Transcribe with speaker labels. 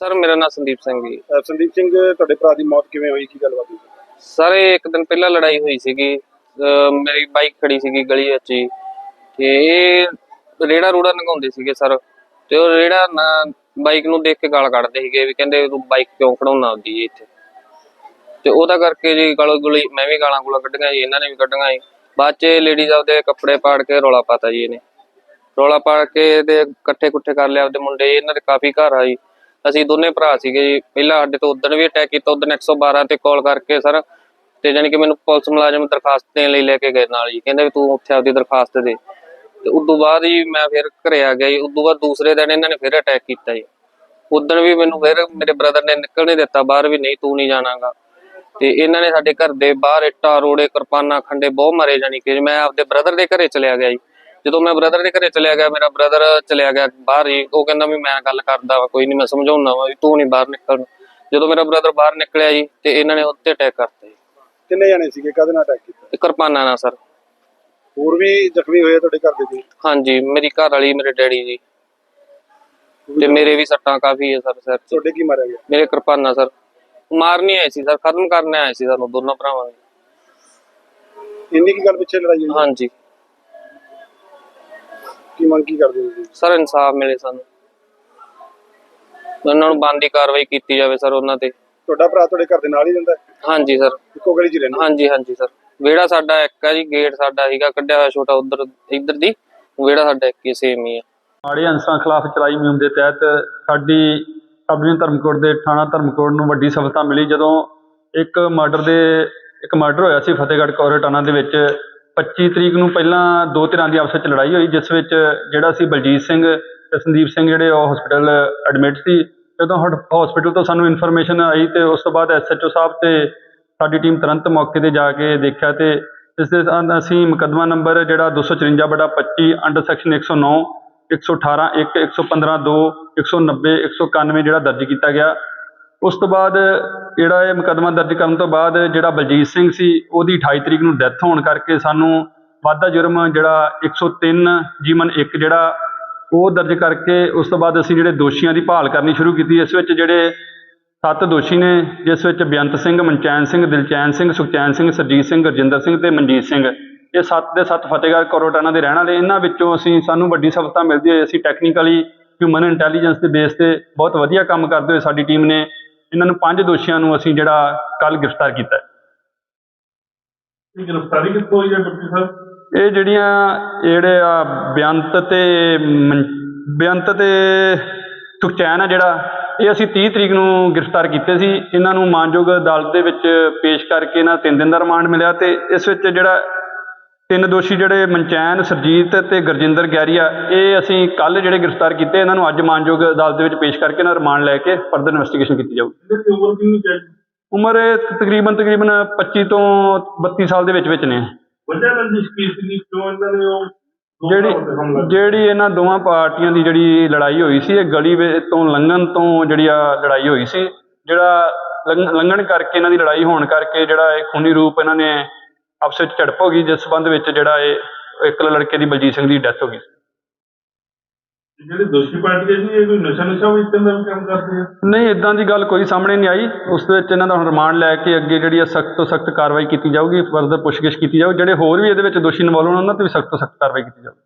Speaker 1: Sir ਮੇਰਾ ਨਾਮ ਸੰਦੀਪ ਸਿੰਘ ਜੀ।
Speaker 2: ਅਹ ਸੰਦੀਪ ਸਿੰਘ ਤੁਹਾਡੇ ਭਰਾ ਦੀ ਮੌਤ ਕਿਵੇਂ ਹੋਈ? ਕੀ ਗੱਲਬਾਤ ਹੋਈ?
Speaker 1: ਸਰ ਇਹ ਇੱਕ ਦਿਨ ਪਹਿਲਾਂ ਲੜਾਈ ਹੋਈ ਸੀਗੀ। ਅਹ ਮੇਰੀ ਬਾਈਕ ਖੜੀ ਸੀਗੀ ਗਲੀ ਵਿੱਚ ਹੀ। ਤੇ ਇਹ ਰੇੜਾ ਰੂੜਾ ਲੰਘਾਉਂਦੇ ਸੀਗੇ ਸਰ। ਤੇ ਉਹ ਰੇੜਾ ਬਾਈਕ ਨੂੰ ਦੇਖ ਕੇ ਗਾਲ ਕੱਢਦੇ ਸੀਗੇ ਵੀ ਕਹਿੰਦੇ ਤੂੰ ਬਾਈਕ ਕਿਉਂ ਖੜਾਉਣਾ ਆਉਂਦੀ ਹੈ ਇੱਥੇ। ਤੇ ਉਹਦਾ ਕਰਕੇ ਜੀ ਗਲ ਗੁਲੀ ਮੈਂ ਵੀ ਗਾਲਾਂ ਗੁਲਾਂ ਕੱਢੀਆਂ ਜੀ ਇਹਨਾਂ ਨੇ ਵੀ ਕੱਢੀਆਂ ਜੀ। ਬਾਅਦ ਚ ਲੇਡੀਜ਼ ਆਪਦੇ ਕੱਪੜੇ ਪਾੜ ਕੇ ਰੋਲਾ ਪਾਤਾ ਜੀ ਇਹਨੇ। ਰੋਲਾ ਪਾ ਕੇ ਤੇ ਇਕੱਠੇ ਕੁੱਠੇ ਕਰ ਲਿਆ ਆਪਦੇ ਮੁੰਡੇ ਇਹਨਾਂ ਦੇ ਕਾਫੀ ਘਰ ਆ ਜੀ। ਅਸੀਂ ਦੋਨੇ ਭਰਾ ਸੀਗੇ ਜੀ। ਪਹਿਲਾਂ ਸਾਡੇ ਤੋਂ ਉਦੋਂ ਵੀ ਅਟੈਕ ਕੀਤਾ ਉਦੋਂ 112 ਤੇ ਕਾਲ ਕਰਕੇ ਸਰ ਤੇ ਜਾਣੀ ਕਿ ਮੈਨੂੰ ਪੁਲਿਸ ਮੁਲਾਜ਼ਮ ਦਰਖਾਸਤ ਦੇਣ ਲਈ ਲੈ ਕੇ ਗਏ ਨਾਲ ਜੀ। ਕਹਿੰਦੇ ਵੀ ਤੂੰ ਉੱਥੇ ਆਪਦੀ ਦਰਖਾਸਤ ਦੇ। ਤੇ ਉਦੋਂ ਬਾਅਦ ਜੀ ਮੈਂ ਫਿਰ ਘਰੇ ਆ ਗਿਆ ਜੀ। ਉਦੋਂ ਬਾਅਦ ਦੂਸਰੇ ਦਿਨ ਇਹਨਾਂ ਨੇ ਫਿਰ ਅਟੈਕ ਕੀਤਾ ਜੀ। ਉਦੋਂ ਵੀ ਮੈਨੂੰ ਫਿਰ ਮੇਰੇ ਬ੍ਰਦਰ ਨੇ ਨਿਕਲ ਨਹੀਂ ਦਿੱਤਾ, ਬਾਹਰ ਵੀ ਨਹੀਂ, ਤੂੰ ਨਹੀਂ ਜਾਣਾਗਾ। ਤੇ ਇਹਨਾਂ ਨੇ ਸਾਡੇ ਘਰ ਦੇ ਬਾਹਰ ਇੱਟਾਂ, ਰੋੜੇ, ਕਿਰਪਾਨਾਂ, ਖੰਡੇ ਬਹੁਤ ਮਾਰੇ ਜਾਣੀ ਕਿ ਮੈਂ ਆਪਦੇ ਬ੍ਰਦਰ ਦੇ ਘਰੇ ਚਲਿਆ ਗਿਆ ਜੀ। ਜਦੋਂ ਮੈਂ ਬ੍ਰਦਰ ਦੇ ਘਰੇ ਚਲਿਆ ਗਿਆ ਮੇਰਾ ਬ੍ਰਦਰ ਚਲਿਆ ਗਿਆ ਬਾਹਰ ਹੀ ਉਹ ਕਹਿੰਦਾ ਵੀ ਮੈਂ ਗੱਲ ਕਰਦਾ ਵਾ ਕੋਈ ਨਹੀਂ ਮੈਂ ਸਮਝਾਉਣਾ ਵਾ ਵੀ ਤੂੰ ਨਹੀਂ ਬਾਹਰ ਨਿਕਲ ਜਦੋਂ ਮੇਰਾ ਬ੍ਰਦਰ ਬਾਹਰ ਨਿਕਲਿਆ ਜੀ ਤੇ ਇਹਨਾਂ ਨੇ ਉੱਤੇ ਅਟੈਕ ਕਰਤਾ ਜੀ।
Speaker 2: ਕਿੰਨੇ ਜਾਣੇ ਸੀਗੇ? ਕਾਹਦੇ ਨਾਲ ਅਟੈਕ ਕੀਤਾ?
Speaker 1: ਤੇ ਕਿਰਪਾਨਾਂ ਨਾਲ ਸਰ
Speaker 2: ਹੋਰ ਵੀ ਜ਼ਖਮੀ ਹੋਏ ਆ ਤੁਹਾਡੇ ਘਰ ਦੇ ਜੀ
Speaker 1: ਹਾਂਜੀ ਮੇਰੀ ਘਰ ਵਾਲੀ ਮੇਰੇ ਡੈਡੀ ਜੀ। ਤੇ ਮੇਰੇ ਵੀ ਸੱਟਾਂ ਕਾਫੀ ਹੈ ਸਰ ਸਿਰ 'ਚ।
Speaker 2: ਤੁਹਾਡੇ ਕੀ ਮਾਰਿਆ ਗਿਆ?
Speaker 1: ਮੇਰੇ ਕਿਰਪਾਨਾਂ ਸਰ ਮਾਰਨੀ ਆਏ ਸੀ ਸਰ ਖਤਮ ਕਰਨੇ ਆਏ ਸੀ ਸਾਨੂੰ ਦੋਨੋਂ ਭਰਾਵਾਂ ਨੇ।
Speaker 2: ਇੰਨੀ ਕੀ ਗੱਲ ਪਿੱਛੇ ਲੜਾਈ ਹੋਈ?
Speaker 1: ਹਾਂਜੀ।
Speaker 2: ਕੀ ਮੰਗ ਕੀ ਕਰਦੇ ਹੋ ਤੁਸੀਂ?
Speaker 1: ਸਰ ਇਨਸਾਫ ਮਿਲੇ ਸਾਨੂੰ। ਉਹਨਾਂ ਨੂੰ ਬੰਦੀ ਕਾਰਵਾਈ ਕੀਤੀ ਜਾਵੇ ਸਰ ਉਹਨਾਂ ਤੇ।
Speaker 2: ਤੁਹਾਡਾ ਭਰਾ ਤੁਹਾਡੇ ਘਰ ਦੇ ਨਾਲ ਹੀ ਰਹਿੰਦਾ ਹੈ?
Speaker 1: ਹਾਂਜੀ ਸਰ।
Speaker 2: ਇੱਕੋ ਗਲੀ 'ਚ ਹੀ ਰਹਿੰਦਾ
Speaker 1: ਹਾਂਜੀ ਹਾਂਜੀ ਸਰ। ਵਿਹੜਾ ਸਾਡਾ ਇੱਕ ਹੈ ਜੀ ਗੇਟ ਸਾਡਾ ਸੀਗਾ ਕੱਢਿਆ ਹੋਇਆ ਛੋਟਾ ਉਧਰ ਇੱਧਰ ਦੀ। ਵਿਹੜਾ ਸਾਡਾ ਇੱਕ ਹੀ ਸੇਮ ਹੀ ਹੈ।
Speaker 3: ਮਾੜੇ ਅੰਸਾਂ ਖਿਲਾਫ ਚਲਾਈ ਮੁਹਿੰਮ ਦੇ ਤਹਿਤ ਸਾਡੀ ਸਬ ਡਿਵੀਜ਼ਨ ਧਰਮਕੋਟ ਦੇ ਥਾਣਾ ਧਰਮਕੋਟ ਨੂੰ ਵੱਡੀ ਸਫਲਤਾ ਮਿਲੀ ਜਦੋਂ ਇੱਕ ਮਰਡਰ ਦੇ ਇੱਕ ਮਰਡਰ ਹੋਇਆ ਸੀ ਫਤਿਹਗੜ੍ਹ ਕੋਰਟਾਣਾ ਦੇ ਵਿੱਚ। 25 ਤਰੀਕ ਨੂੰ ਪਹਿਲਾਂ ਦੋ ਧਿਰਾਂ ਦੀ ਆਪਸ ਵਿੱਚ ਲੜਾਈ ਹੋਈ, ਜਿਸ ਵਿੱਚ ਜਿਹੜਾ ਸੀ ਬਲਜੀਤ ਸਿੰਘ ਤੇ ਸੰਦੀਪ ਸਿੰਘ ਜਿਹੜੇ ਉਹ ਹਸਪੀਟਲ ਐਡਮਿਟ ਸੀ। ਜਦੋਂ ਹਸਪੀਟਲ ਤੋਂ ਸਾਨੂੰ ਇਨਫੋਰਮੇਸ਼ਨ ਆਈ ਤੇ ਉਸ ਤੋਂ ਬਾਅਦ ਐਸਐਚਓ ਸਾਹਿਬ ਤੇ ਸਾਡੀ ਟੀਮ ਤੁਰੰਤ ਮੌਕੇ ਤੇ ਜਾ ਕੇ ਦੇਖਿਆ ਤੇ ਇਸ ਦੇ ਸੰਬੰਧ ਅਸੀਂ ਮੁਕੱਦਮਾ ਨੰਬਰ ਜਿਹੜਾ 254 ਬਟਾ 25 ਅੰਡਰ ਸੈਕਸ਼ਨ 109 118 1 115 2 190 191 ਜਿਹੜਾ ਦਰਜ ਕੀਤਾ ਗਿਆ। ਉਸ ਤੋਂ ਬਾਅਦ ਜਿਹੜਾ ਇਹ ਮੁਕੱਦਮਾ ਦਰਜ ਕਰਨ ਤੋਂ ਬਾਅਦ ਜਿਹੜਾ ਬਲਜੀਤ ਸਿੰਘ ਸੀ, ਉਹਦੀ 28 ਤਰੀਕ ਨੂੰ ਡੈਥ ਹੋਣ ਕਰਕੇ ਸਾਨੂੰ ਵਾਧਾ ਜੁਰਮ ਜਿਹੜਾ 103 ਜੀਵਨ 1 ਜਿਹੜਾ ਉਹ ਦਰਜ ਕਰਕੇ ਉਸ ਤੋਂ ਬਾਅਦ ਅਸੀਂ ਜਿਹੜੇ ਦੋਸ਼ੀਆਂ ਦੀ ਭਾਲ ਕਰਨੀ ਸ਼ੁਰੂ ਕੀਤੀ, ਇਸ ਵਿੱਚ ਜਿਹੜੇ ਸੱਤ ਦੋਸ਼ੀ ਨੇ, ਜਿਸ ਵਿੱਚ ਬੇਅੰਤ ਸਿੰਘ, ਮਨਚੈਨ ਸਿੰਘ, ਦਿਲਚੈਨ ਸਿੰਘ, ਸੁਖਚੈਨ ਸਿੰਘ, ਸਰਜੀਤ ਸਿੰਘ, ਗੁਰਜਿੰਦਰ ਸਿੰਘ ਤੇ ਮਨਜੀਤ ਸਿੰਘ। ਇਹ ਸੱਤ ਦੇ ਸੱਤ ਫਤਿਹਗੜ੍ਹ ਕੋਰੋਟਾਣਾ ਦੇ ਰਹਿਣ ਵਾਲੇ, ਇਹਨਾਂ ਵਿੱਚੋਂ ਅਸੀਂ ਸਾਨੂੰ ਵੱਡੀ ਸਫਲਤਾ ਮਿਲਦੀ ਹੋਈ ਅਸੀਂ ਟੈਕਨੀਕਲੀ ਹਿਊਮਨ ਇੰਟੈਲੀਜੈਂਸ ਦੇ ਬੇਸ ਤੇ ਬਹੁਤ ਵਧੀਆ ਕੰਮ ਕਰਦੇ ਹੋਏ ਸਾਡੀ ਟੀਮ ਨੇ ਇਹਨਾਂ ਨੂੰ ਪੰਜ ਦੋਸ਼ੀਆਂ ਨੂੰ ਅਸੀਂ ਜਿਹੜਾ ਕੱਲ ਗ੍ਰਿਫਤਾਰ ਕੀਤਾ ਹੈ।
Speaker 4: ਇਹ ਗ੍ਰਿਫਤਾਰੀ ਕਿੱਥੋਂ ਹੋਈ ਹੈ ਡਿਪਟੀ ਸਾਹਿਬ
Speaker 3: ਇਹ ਜਿਹੜੀਆਂ ਜਿਹੜੇ ਆ ਬੇਅੰਤ ਤੇ ਬੇਅੰਤ ਤੇ ਸੁਖਚੈਨ ਆ ਜਿਹੜਾ ਇਹ ਅਸੀਂ 30 ਤਰੀਕ ਨੂੰ ਗ੍ਰਿਫਤਾਰ ਕੀਤੇ ਸੀ ਇਹਨਾਂ ਨੂੰ ਮਾਨਯੋਗ ਅਦਾਲਤ ਦੇ ਵਿੱਚ ਪੇਸ਼ ਕਰਕੇ ਇਹਨਾਂ ਤਿੰਨ ਦਿਨ ਦਾ ਰਿਮਾਂਡ ਮਿਲਿਆ ਤੇ ਇਸ ਵਿੱਚ ਜਿਹੜਾ ਤਿੰਨ ਦੋਸ਼ੀ ਜਿਹੜੇ ਮਨਚੈਨ ਸਰਜੀਤ ਤੇ ਗੁਰਜਿੰਦਰ ਗੈਰੀਆ ਇਹ ਅਸੀਂ ਕੱਲ ਜਿਹੜੇ ਗ੍ਰਿਫਤਾਰ ਕੀਤੇ ਇਹਨਾਂ ਨੂੰ ਅੱਜ ਮਾਨਯੋਗ ਅਦਾਲਤ ਦੇ ਵਿੱਚ ਪੇਸ਼ ਕਰਕੇ ਇਹਨਾਂ ਰਿਮਾਂਡ ਲੈ ਕੇ ਫਰਦਰ ਇਨਵੈਸਟੀਗੇਸ਼ਨ ਕੀਤੀ ਜਾਊਗੀ।
Speaker 4: ਇਹਦੇ ਉਮਰ ਕਿੰਨੀ ਚਾਹੀਦੀ
Speaker 3: ਉਮਰ ਇਹ ਤਕਰੀਬਨ ਤਕਰੀਬਨ 25 ਤੋਂ 32 ਸਾਲ ਦੇ ਵਿੱਚ ਵਿੱਚ ਨੇ।
Speaker 4: ਵਜ੍ਹਾ ਰੰਜਿਸ਼ ਕੀ ਸੀ ਕਿਉਂ ਇਹਨਾਂ ਨੇ ਉਹ ਦੋ
Speaker 3: ਜਿਹੜੀ
Speaker 4: ਭਰਾਵਾਂ ਤੇ ਹਮਲਾ ਕੀਤਾ?
Speaker 3: ਜਿਹੜੀ ਇਹਨਾਂ ਦੋਵਾਂ ਪਾਰਟੀਆਂ ਦੀ ਜਿਹੜੀ ਲੜਾਈ ਹੋਈ ਸੀ ਇਹ ਗਲੀ ਵੇ- ਤੋਂ ਲੰਘਣ ਤੋਂ ਜਿਹੜੀ ਆ ਲੜਾਈ ਹੋਈ ਸੀ ਜਿਹੜਾ ਲੰਘ- ਲੰਘਣ ਕਰਕੇ ਇਹਨਾਂ ਦੀ ਲੜਾਈ ਹੋਣ ਕਰਕੇ ਜਿਹੜਾ ਇਹ ਖੂਨੀ ਰੂਪ ਇਹਨਾਂ ਨੇ ਆਪਸ ਵਿੱਚ ਝੜਪ ਹੋ ਗਈ ਜਿਸ ਸੰਬੰਧ ਵਿੱਚ ਜਿਹੜਾ ਇਹ ਇੱਕ ਲੜਕੇ ਦੀ ਬਲਜੀਤ ਸਿੰਘ ਦੀ ਡੈਥ ਹੋ ਗਈ।
Speaker 4: ਜਿਹੜੇ ਦੋਸ਼ੀ ਪਾਰਟੀ ਹੈ ਜੀ ਇਹ ਕੋਈ ਨਸ਼ਾ ਨਸ਼ਾ ਵੇਚਣ ਦਾ ਵੀ ਕੰਮ ਕਰਦੇ ਆ?
Speaker 3: ਨਹੀਂ ਇਦਾਂ ਦੀ ਗੱਲ ਕੋਈ ਸਾਹਮਣੇ ਨਹੀਂ ਆਈ। ਉਸ ਦੇ ਵਿੱਚ ਇਹਨਾਂ ਦਾ ਹੁਣ ਰਿਮਾਂਡ ਲੈ ਕੇ ਅੱਗੇ ਜਿਹੜੀ ਆ ਸਖਤ ਤੋਂ ਸਖਤ ਕਾਰਵਾਈ ਕੀਤੀ ਜਾਊਗੀ ਫਰਦਰ ਪੁੱਛਗਿੱਛ ਕੀਤੀ ਜਾਊਗੀ ਜਿਹੜੇ ਹੋਰ ਵੀ ਇਹਦੇ ਵਿੱਚ ਦੋਸ਼ੀ ਇਨਵੋਲਵ ਹੋਣ ਉਹਨਾਂ ਤੇ ਵੀ ਸਖਤ ਤੋਂ ਸਖਤ ਕਾਰਵਾਈ ਕੀਤੀ ਜਾਊਗੀ।